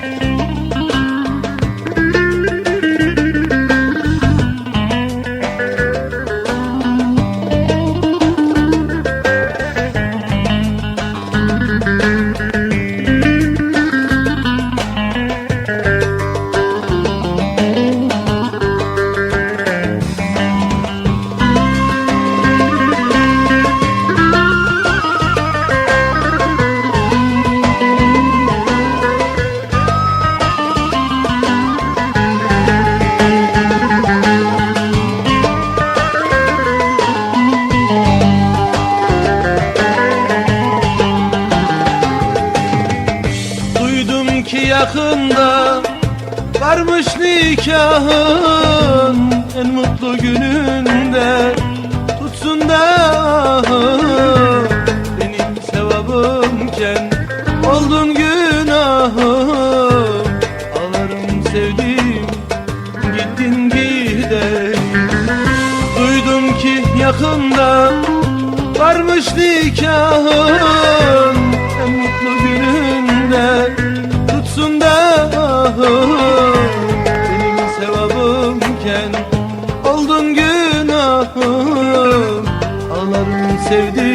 Duydum nikahın En mutlu gününde tutsun da Benim sevabımken oldun günahım Ağlarım sevdim gittin gidelim Duydum ki yakında varmış nikahın sevdim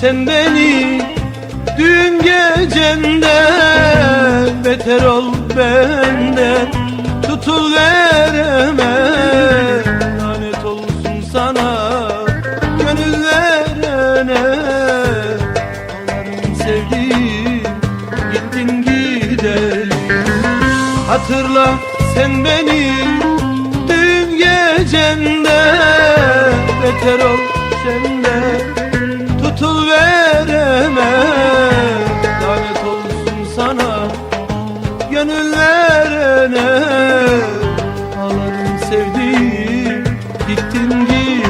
sen beni Düğün gecende Beter ol benden. Tutul vereme Lanet olsun sana Gönül verene Ağlarım sevdiğim Gittin gidelim. Hatırla sen beni Düğün gecende Beter ol sende Gittin gidelim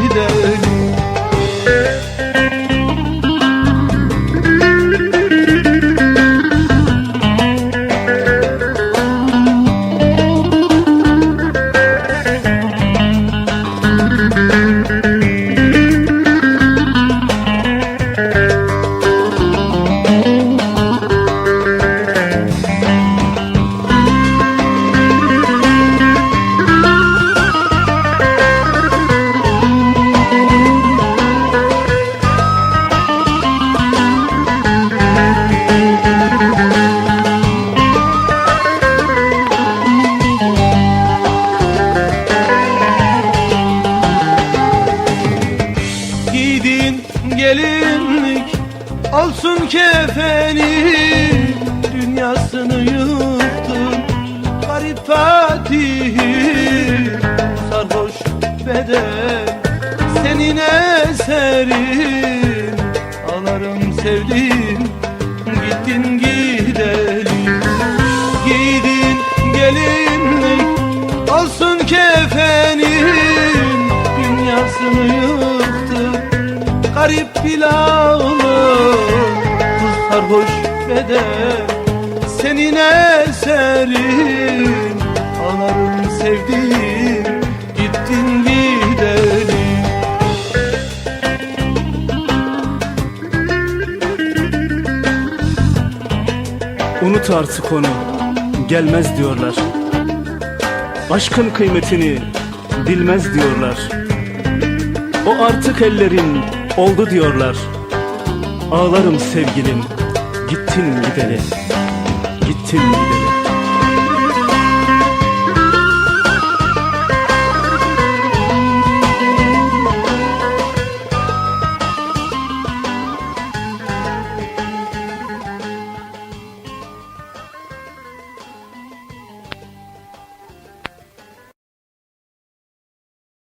Giydin gelinlik olsun kefeni Dünyasını yıktın. Garip Fatih'i Sarhoş beden senin eserin. Ağlarım sevdim gittin gidelim garip bilalım Kız sarhoş beden senin eserin. Ağlarım sevdiğim gittin gidelim. Unut artık onu gelmez diyorlar. Aşkın kıymetini bilmez diyorlar. O artık ellerin oldu diyorlar. Ağlarım sevgilim gittin gideli Gittin gideli